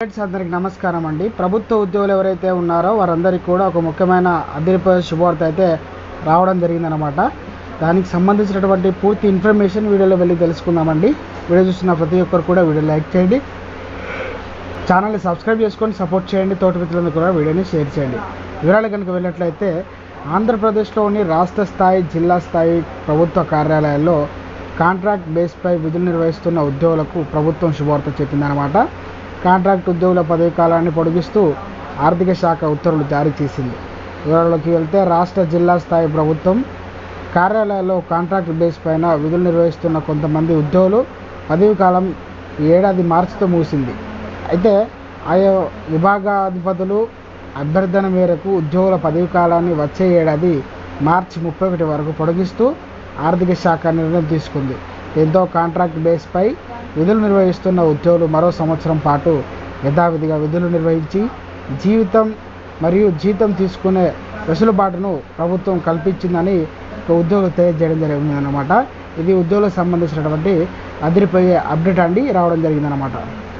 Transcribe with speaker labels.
Speaker 1: Friends అందరికి నమస్కారం అండి. ప్రభుత్వ ఉద్యోగులు ఎవరైతే ఉన్నారో వారందరికీ కూడా ఒక ముఖ్యమైన అదిరిపోయే శుభవార్త అయితే రావడం జరిగిందనమాట దానికి సంబంధించినటువంటి పూర్తి ఇన్ఫర్మేషన్ వీడియోలో వెళ్ళి తెలుసుకుందామండి. వీడియో చూస్తున్న ప్రతి ఒక్కరు కూడా వీడియో లైక్ చేయండి. ఛానల్ని సబ్స్క్రైబ్ చేసుకొని సపోర్ట్ చేయండి. తోటి మిత్రులందరూ కూడా వీడియోని షేర్ చేయండి. వివరాలు కనుక వెళ్ళినట్లయితే ఆంధ్రప్రదేశ్లోని రాష్ట్ర స్థాయి జిల్లా స్థాయి ప్రభుత్వ కార్యాలయాల్లో కాంట్రాక్ట్ బేస్పై విధులు నిర్వహిస్తున్న ఉద్యోగులకు ప్రభుత్వం శుభవార్త చెప్పిందనమాట కాంట్రాక్ట్ ఉద్యోగుల పదవి కాలాన్ని పొడిగిస్తూ ఆర్థిక శాఖ ఉత్తర్వులు జారీ చేసింది. వివరాల్లోకి వెళ్తే రాష్ట్ర జిల్లా స్థాయి ప్రభుత్వం కార్యాలయాల్లో కాంట్రాక్ట్ బేస్ పైన విధులు నిర్వహిస్తున్న కొంతమంది ఉద్యోగులు పదవి కాలం ఏడాది మార్చితో మూసింది అయితే ఆయా విభాగాధిపతులు అభ్యర్థన మేరకు ఉద్యోగుల పదవి కాలాన్ని వచ్చే ఏడాది మార్చి ముప్పై ఒకటి వరకు పొడిగిస్తూ ఆర్థిక శాఖ నిర్ణయం తీసుకుంది. దీంతో కాంట్రాక్ట్ బేస్పై విధులు నిర్వహిస్తున్న ఉద్యోగులు మరో సంవత్సరం పాటు యథావిధిగా విధులు నిర్వహించి జీవితం మరియు జీతం తీసుకునే వెసులుబాటును ప్రభుత్వం కల్పించిందని ఒక ఉద్యోగులు తెలియజేయడం జరిగిందనమాట ఇది ఉద్యోగులకు సంబంధించినటువంటి అదిరిపోయే అప్డేట్ అండి. రావడం జరిగిందనమాట